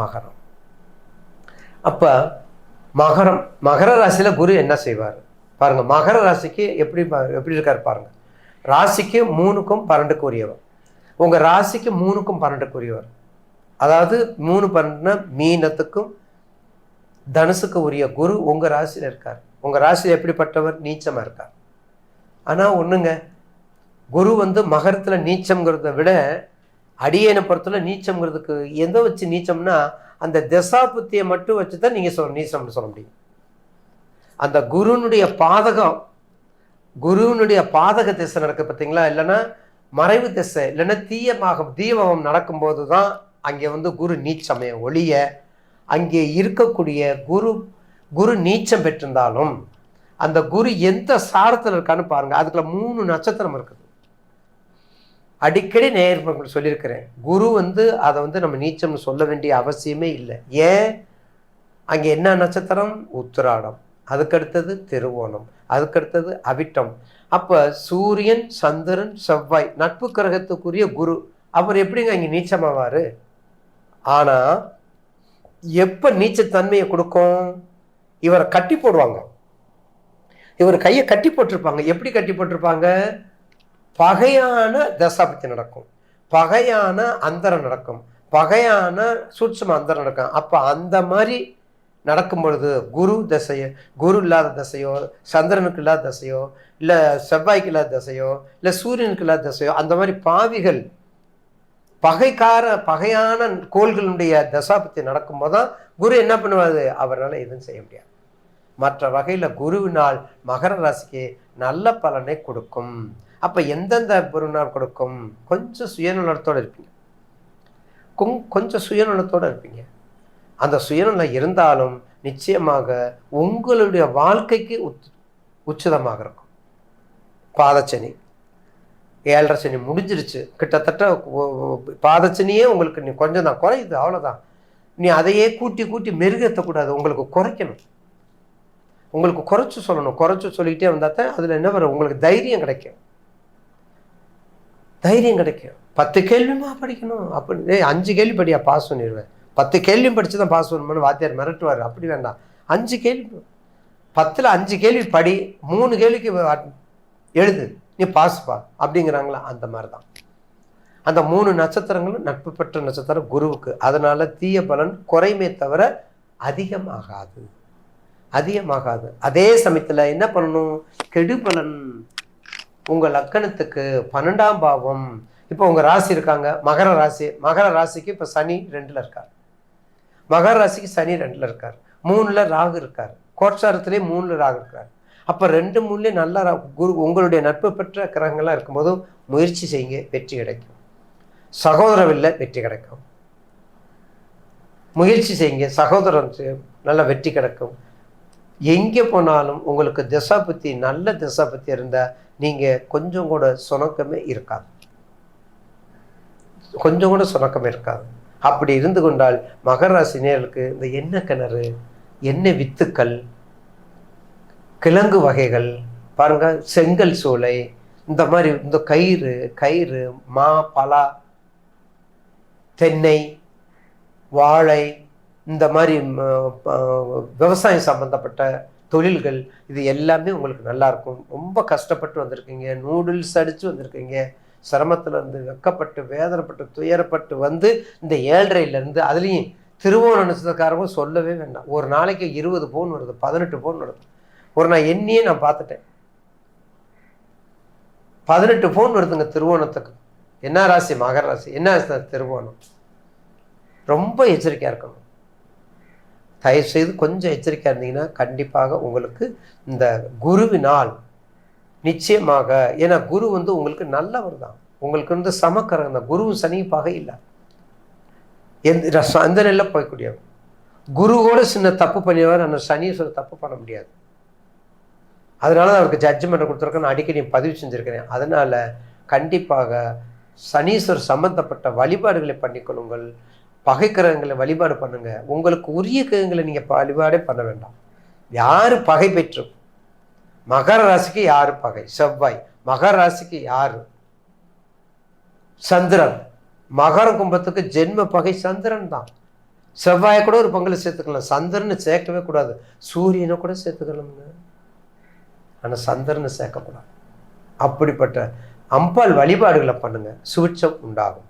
மகரம். அப்போ மகரம் மகர ராசியில் குரு என்ன செய்வார்? பாருங்கள் மகர ராசிக்கு எப்படி எப்படி இருக்கார் பாருங்கள் ராசிக்கு மூணுக்கும் பன்னெண்டுக்கு உரியவர் உங்கள் ராசிக்கு மூணுக்கும் பன்னெண்டுக்கு உரியவர் அதாவது மூணு பன்னெண்டுனா மீனத்துக்கும் தனுசுக்கு உரிய குரு உங்கள் ராசியில் இருக்கார். உங்கள் ராசியில் எப்படிப்பட்டவர்? நீச்சமாக இருக்கார். ஆனால் ஒன்றுங்க குரு வந்து மகரத்தில் நீச்சம்ங்கிறத விட அடியேனை பொறுத்தவரை நீச்சம்ங்கிறதுக்கு எதை வச்சு நீச்சம்னா அந்த தசாபுத்தியை மட்டும் வச்சு தான் நீங்கள் சொல் நீச்சம்னு சொல்ல முடியும். அந்த குருனுடைய பாதகம் குருவினுடைய பாதக திசை நடக்கு பார்த்தீங்களா? இல்லைன்னா மறைவு திசை இல்லைன்னா தீயமாக தீபம் நடக்கும்போது தான் அங்கே வந்து குரு நீச்சமே ஒளிய அங்கே இருக்கக்கூடிய குரு குரு நீச்சம் பெற்றிருந்தாலும் அந்த குரு எந்த சாரத்தில் இருக்கான்னு பாருங்கள் அதுக்குள்ள மூணு நட்சத்திரம் இருக்குது. அடிக்கடி நேயர்கள் சொல்லியிருக்கிறேன். குரு வந்து அதை வந்து நம்ம நீச்சம்னு சொல்ல வேண்டிய அவசியமே இல்லை. ஏன்? அங்கே என்ன நட்சத்திரம்? உத்திராடம். அதுக்கடுத்தது திருவோணம். அதுக்கடுத்தது அவிட்டம். அப்போ சூரியன் சந்திரன் செவ்வாய் நட்பு கிரகத்துக்குரிய குரு. அவர் எப்படிங்க இங்கே நீச்சமாவார்? ஆனால் எப்போ நீச்சத்தன்மையை கொடுக்கும்? இவரை கட்டி போடுவாங்க. இவர் கையை கட்டி போட்டிருப்பாங்க. எப்படி கட்டி போட்டிருப்பாங்க? பகையான தசாபத்தி நடக்கும். பகையான அந்தரம் நடக்கும். பகையான சூட்சம அந்தரம் நடக்கும். அப்போ அந்த மாதிரி நடக்கும் பொழுது குரு தசையோ குரு இல்லாத தசையோ சந்திரனுக்கு இல்லாத தசையோ இல்லை செவ்வாய்க்கு இல்லாத தசையோ இல்லை சூரியனுக்கு இல்லாத தசையோ அந்த மாதிரி பாவிகள் பகைக்கார பகையான கோள்களுடைய தசாபத்தி நடக்கும்போது தான் குரு என்ன பண்ணுவார்? அவரால் எதுவும் செய்ய முடியாது. மற்ற வகையில் குருவினால் மகர ராசிக்கு நல்ல பலனை கொடுக்கும். அப்போ எந்தெந்த பெருநாள் கொடுக்கும். கொஞ்சம் சுயநலத்தோடு இருப்பீங்க. கொங் கொஞ்சம் சுயநலத்தோடு இருப்பீங்க. அந்த சுயநலம் இருந்தாலும் நிச்சயமாக உங்களுடைய வாழ்க்கைக்கு உச் உச்சிதமாக இருக்கும். பாதச்சனி ஏழரை சனி முடிஞ்சிருச்சு. கிட்டத்தட்ட பாதச்சனியே உங்களுக்கு நீ கொஞ்சம் தான் குறையுது அவ்வளோதான் நீ அதையே கூட்டி கூட்டி மெருகேற்றக்கூடாது உங்களுக்கு குறைக்கணும். உங்களுக்கு குறைச்சி சொல்லணும். குறைச்சி சொல்லிக்கிட்டே வந்தால் தான் அதில் என்ன வரும்? உங்களுக்கு தைரியம் கிடைக்கும். தைரியம் கிடைக்கும். பத்து கேள்வியுமா படிக்கணும்? அப்படி அஞ்சு கேள்வி படியா பாஸ் பண்ணிடுவேன் பத்து கேள்வியும் படித்து தான் பாஸ் பண்ணணும்னு வாத்தியார் மிரட்டுவார். அப்படி வேண்டாம். அஞ்சு கேள்வி பத்தில் அஞ்சு கேள்வி படி மூணு கேள்விக்கு எழுது. நீ பாஸ்பா அப்படிங்கிறாங்களா? அந்த மாதிரி தான் அந்த மூணு நட்சத்திரங்களும் நட்பு பெற்ற நட்சத்திரம் குருவுக்கு. அதனால் தீய பலன் குறைமே தவிர அதிகமாகாது. அதிகமாகாது. அதே சமயத்தில் என்ன பண்ணணும்? கெடுபலன் உங்கள் லக்கணத்துக்கு பன்னெண்டாம் பாவம். இப்போ உங்கள் ராசி இருக்காங்க. மகர ராசி. மகர ராசிக்கு இப்போ சனி ரெண்டில் இருக்கார். மகர ராசிக்கு சனி ரெண்டில் இருக்கார். மூணில் ராகு இருக்கார். கோட்சாரத்திலே மூணில் ராகு இருக்கார். அப்போ ரெண்டு மூணுலேயும் நல்லா ரா- குரு உங்களுடைய நட்பு பெற்ற கிரகங்கள்லாம் இருக்கும்போது முயற்சி செய்யுங்க. வெற்றி கிடைக்கும். சகோதரவில்லை வெற்றி கிடைக்கும். முயற்சி செய்யுங்க. சகோதரன் நல்லா நல்ல வெற்றி கிடைக்கும். எங்கே போனாலும் உங்களுக்கு திசாபுத்தி நல்ல திசாபுத்தி இருந்தால் நீங்கள் கொஞ்சம் கூட சுணக்கமே இருக்காது. கொஞ்சம் கூட சுணக்கமே இருக்காது. அப்படி இருந்து கொண்டால் மகராசி இந்த எண்ணெய் கிணறு எண்ணெய் வித்துக்கள் கிழங்கு வகைகள் பாருங்கள் செங்கல் சூளை இந்த மாதிரி இந்த கயிறு கயிறு மா பலா தென்னை வாழை இந்த மாதிரி விவசாயம் சம்மந்தப்பட்ட தொழில்கள் இது எல்லாமே உங்களுக்கு நல்லாயிருக்கும் ரொம்ப கஷ்டப்பட்டு வந்திருக்கீங்க. நூடுல்ஸ் அடித்து வந்திருக்கீங்க. சிரமத்தில் இருந்து வெக்கப்பட்டு வேதனைப்பட்டு துயரப்பட்டு வந்து இந்த ஏழரையிலேருந்து அதுலேயும் திருவோண நட்சத்திரக்காரங்க சொல்லவே வேண்டாம். ஒரு நாளைக்கு இருபது பவுன் வருது பதினெட்டு பவுன் வருது. ஒரு நான் எண்ணியே நான் பார்த்துட்டேன். பதினெட்டு பவுன் வருதுங்க திருவோணத்துக்கு. என்ன ராசி? மகர ராசி. என்ன ராசி? திருவோணம். ரொம்ப எச்சரிக்கையாக இருக்கணும். தயவு செய்து கொஞ்சம் எச்சரிக்கையாக இருந்தீங்கன்னா கண்டிப்பாக உங்களுக்கு இந்த குருவினால் நிச்சயமாக ஏன்னா குரு வந்து உங்களுக்கு நல்லவர் தான். உங்களுக்கு வந்து சமக்கரம் தான் குருவும் சனி இல்லை. எந்த அந்த நிலையில் போய்க்கூடியவர். குருவோட சின்ன தப்பு பண்ணியவர் அந்த சனீஸ்வரர் தப்பு பண்ண முடியாது. அதனால தான் அவருக்கு ஜட்ஜ்மெண்ட் கொடுத்துருக்கேன் நான் அடிக்கடி பதிவு செஞ்சுருக்கிறேன். அதனால கண்டிப்பாக சனீஸ்வரர் சம்பந்தப்பட்ட வழிபாடுகளை பண்ணிக்கொள்ளுங்கள். பகை கிரகங்களை வழிபாடு பண்ணுங்க. உங்களுக்கு உரிய கிரகங்களை நீங்கள் வழிபாடே பண்ண வேண்டாம். யார் பகை பெற்றும்? மகர ராசிக்கு யார் பகை? செவ்வாய். மகர ராசிக்கு யார்? சந்திரன். மகர கும்பத்துக்கு ஜென்ம பகை சந்திரன் தான். செவ்வாயை கூட ஒரு பங்கில் சேர்த்துக்கலாம். சந்திரனை சேர்க்கவே கூடாது. சூரியனை கூட சேர்த்துக்கலாம்ங்க. ஆனால் சந்திரனை சேர்க்கக்கூடாது. அப்படிப்பட்ட அம்பாள் வழிபாடுகளை பண்ணுங்க. சுவிட்சம் உண்டாகும்.